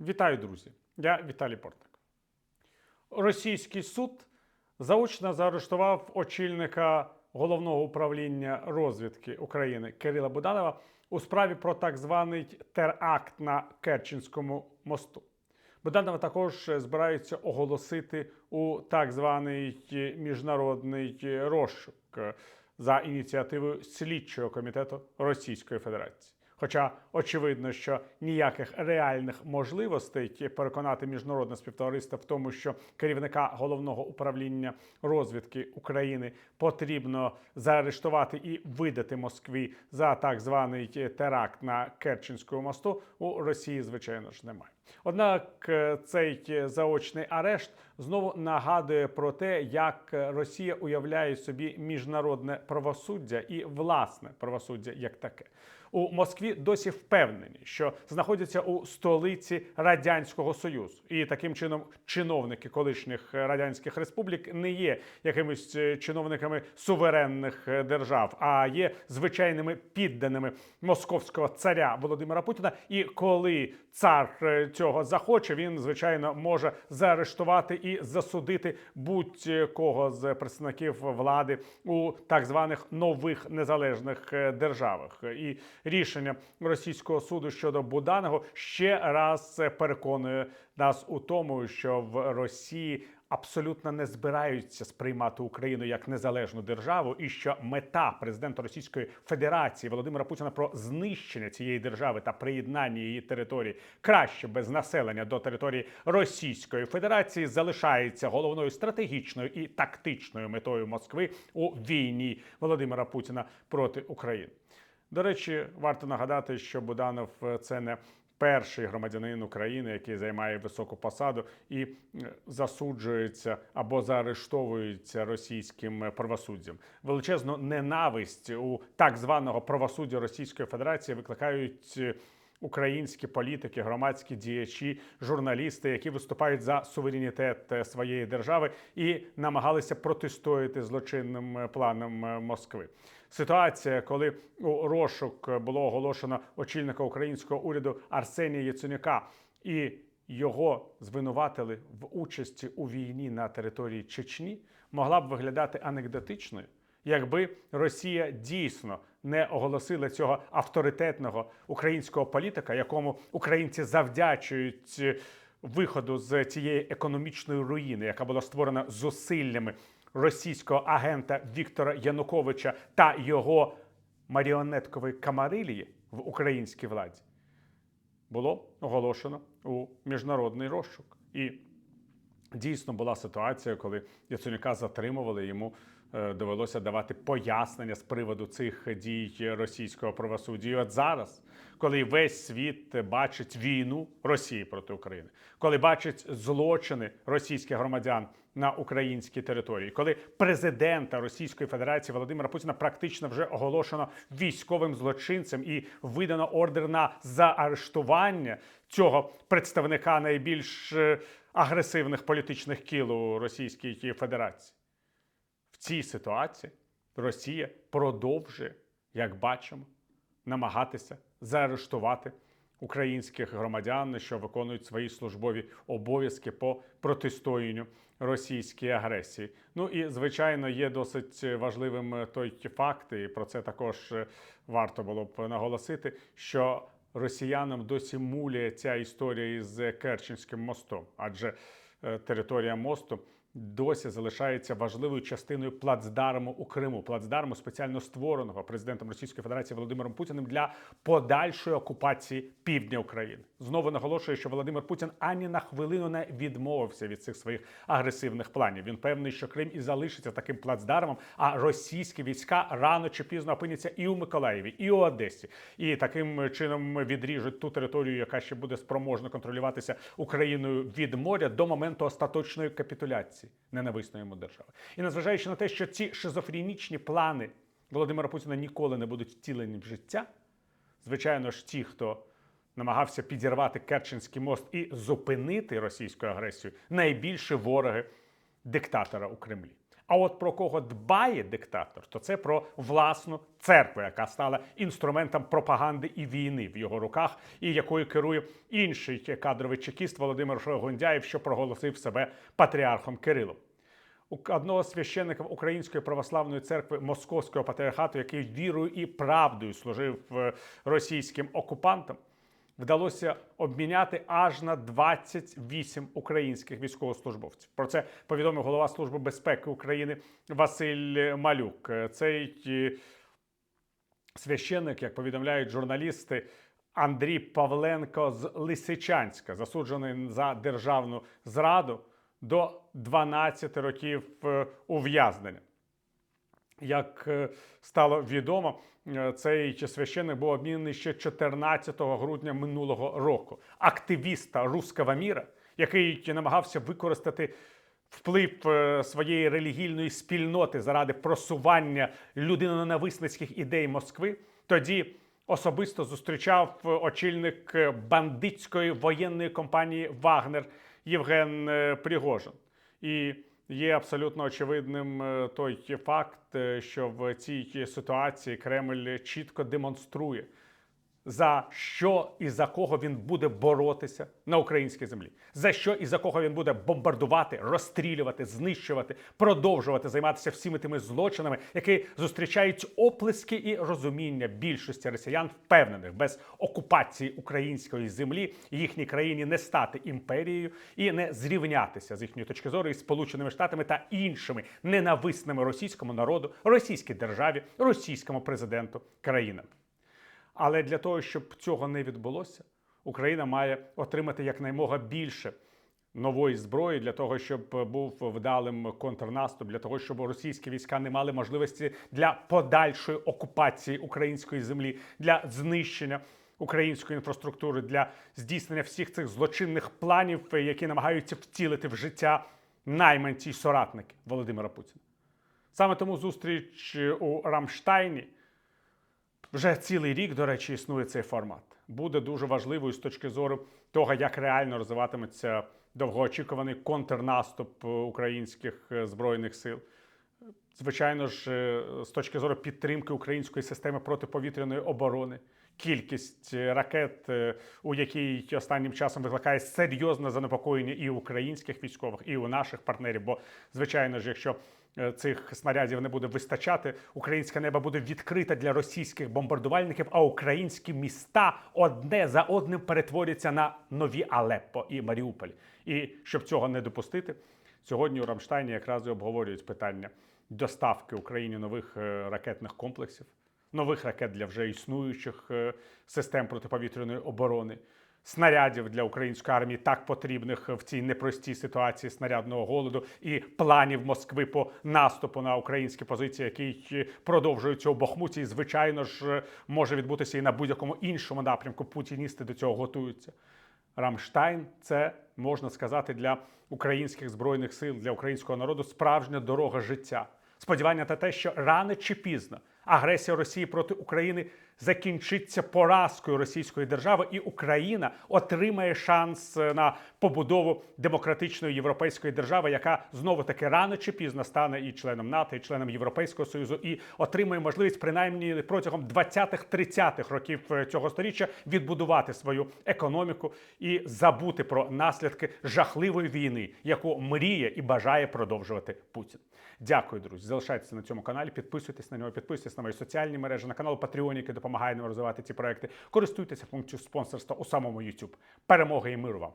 Вітаю, друзі! Я Віталій Портник. Російський суд заочно заарештував очільника головного управління розвідки України Кирила Буданова у справі про так званий теракт на Керченському мосту. Буданова також збираються оголосити у так званий міжнародний розшук за ініціативою слідчого комітету Російської Федерації. Хоча очевидно, що ніяких реальних можливостей переконати міжнародне співтовариство в тому, що керівника головного управління розвідки України потрібно заарештувати і видати Москві за так званий теракт на Керченському мосту, у Росії, звичайно ж, немає. Однак е, цей заочний арешт знову нагадує про те, як Росія уявляє собі міжнародне правосуддя і власне правосуддя як таке. У Москві досі впевнені, що знаходяться у столиці радянського союзу, і таким чином чиновники колишніх радянських республік не є якимись е, чиновниками суверенних е, держав, а є звичайними підданими московського царя Володимира Путіна. І коли цар е, цього захоче, він звичайно може заарештувати і засудити будь-кого з представників влади у так званих нових незалежних е, державах. І рішення російського суду щодо Буданого ще раз е, переконує нас у тому, що в Росії абсолютно не збираються сприймати Україну як незалежну державу, і що мета президента Російської Федерації Володимира Путіна про знищення цієї держави та приєднання її території краще без населення до території Російської Федерації залишається головною стратегічною і тактичною метою Москви у війні Володимира Путіна проти України. До речі, варто нагадати, що Буданов е, це не перший громадянин України, який займає високу посаду і е, засуджується або заарештовується російським е, правосуддям. Величезну ненависть у так званого правосуддя Російської Федерації викликають. Українські політики, громадські діячі, журналісти, які виступають за суверенітет е, своєї держави і намагалися протистояти злочинним е, планам е, Москви. Ситуація, коли у розшук було оголошено очільника українського уряду Арсенія Яценюка і його звинуватили в участі у війні на території Чечні, могла б виглядати анекдотичною, якби Росія дійсно не оголосила цього авторитетного українського політика, якому українці завдячують е, виходу з цієї економічної руїни, яка була створена зусиллями російського агента Віктора Януковича та його маріонеткової камарилії в українській владі, було оголошено у міжнародний розшук. І дійсно була ситуація, коли Яценюка затримували, йому е, довелося давати пояснення з приводу цих дій російського правосуддя. І от зараз, коли весь світ бачить війну Росії проти України, коли бачить злочини російських громадян на українській території, коли президента Російської Федерації Володимира Путіна практично вже оголошено військовим злочинцем і видано ордер на заарештування цього представника найбільш е, агресивних політичних кіл у Російській Федерації. В цій ситуації Росія продовжує, як бачимо, намагатися заарештувати українських громадян, що виконують свої службові обов'язки по протистоянню російській агресії. Ну і звичайно є досить важливим той факт, і про це також варто було б наголосити, що росіянам досі муляє ця історія із Керченським мостом, адже е, територія мосту досі залишається важливою частиною плацдарму у Криму, плацдарму спеціально створеного президентом Російської Федерації Володимиром Путіним для подальшої окупації півдня України. Знову наголошую, що Володимир Путін ані на хвилину не відмовився від цих своїх агресивних планів. Він певний, що Крим і залишиться таким плацдармом, а російські війська рано чи пізно опиняться і у Миколаєві, і у Одесі, і таким чином відріжуть ту територію, яка ще буде спроможно контролюватися Україною від моря до моменту остаточної капітуляції ненависної йому держави. І незважаючи на те, що ці шизофренічні плани Володимира Путіна ніколи не будуть втілені в життя, звичайно ж, ті, хто намагався підірвати Керченський мост і зупинити російську агресію, найбільші вороги диктатора у Кремлі. А от про кого дбає диктатор, то це про власну церкву, яка стала інструментом пропаганди і війни в його руках, і якою керує інший кадровий чекіст Володимир Шойгундяєв, що проголосив себе патріархом Кирилом. Одного з Української православної церкви Московського патріархату, який вірою і правдою служив е, російським окупантам, вдалося обміняти аж на 28 українських військовослужбовців. Про це повідомив голова Служби безпеки України Василь Малюк. Цей е, священник, як повідомляють журналісти, Андрій Павленко з Лисичанська, засуджений за державну зраду до 12 років е, ув'язнення. Як е, стало відомо, е, цей священник був обмінений ще 14 грудня минулого року. Активіста руского міра, який намагався використати вплив е, своєї релігійної спільноти заради просування людиноненависницьких ідей Москви, тоді особисто зустрічав очільник бандитської воєнної компанії Вагнер Євген Пригожин. І є абсолютно очевидним е, той факт, е, що в цій ситуації Кремль чітко демонструє, за що і за кого він буде боротися на українській землі, за що і за кого він буде бомбардувати, розстрілювати, знищувати, продовжувати займатися всіми тими злочинами, які зустрічають оплески і розуміння більшості росіян, впевнених без окупації української землі їхній країні не стати імперією і не зрівнятися з їхньої точки зору із Сполученими Штатами та іншими ненависними російському народу, російській державі, російському президенту країнами. Але для того, щоб цього не відбулося, Україна має отримати якнаймога більше нової зброї для того, щоб був вдалим контрнаступ, для того, щоб російські війська не мали можливості для подальшої окупації української землі, для знищення української інфраструктури, для здійснення всіх цих злочинних планів, які намагаються втілити в життя найманці й соратники Володимира Путіна. Саме тому зустріч у Рамштайні. Вже цілий рік, до речі, існує цей формат. Буде дуже важливою з точки зору того, як реально розвиватиметься довгоочікуваний контрнаступ е, українських е, збройних сил. Звичайно ж, е, з точки зору підтримки української системи протиповітряної оборони, кількість е, ракет, е, у якій останнім часом викликає серйозне занепокоєння і українських військових, і у наших партнерів. Бо, звичайно ж, якщо е, цих снарядів не буде вистачати, українське небо буде відкрите для російських бомбардувальників, а українські міста одне за одним перетворяться на нові Алеппо і Маріуполь. І щоб цього не допустити, сьогодні у Рамштайні якраз і обговорюють питання доставки Україні нових ракетних комплексів, нових ракет для вже існуючих е, систем протиповітряної оборони, снарядів для української армії, так потрібних в цій непростій ситуації снарядного голоду і планів Москви по наступу на українські позиції, який продовжується у Бахмуті, і звичайно ж може відбутися і на будь-якому іншому напрямку. Путіністи до цього готуються. Рамштайн це можна сказати для українських збройних сил, для українського народу справжня дорога життя. Сподівання на те, що рано чи пізно агресія Росії проти України закінчиться поразкою російської держави, і Україна отримає шанс е, на побудову демократичної європейської держави, яка знову таки рано чи пізно стане і членом НАТО, і членом Європейського союзу, і отримає можливість принаймні протягом 20-30-х років е, цього сторіччя відбудувати свою економіку і забути про наслідки жахливої війни, яку мріє і бажає продовжувати Путін. Дякую, друзі. Залишайтеся на цьому каналі, підписуйтесь на нього, підписуйтесь на мої соціальні мережі, на канал Patreon, який допомагає нам розвивати ці проекти. Користуйтеся функцією спонсорства у самому YouTube. Перемоги і миру вам!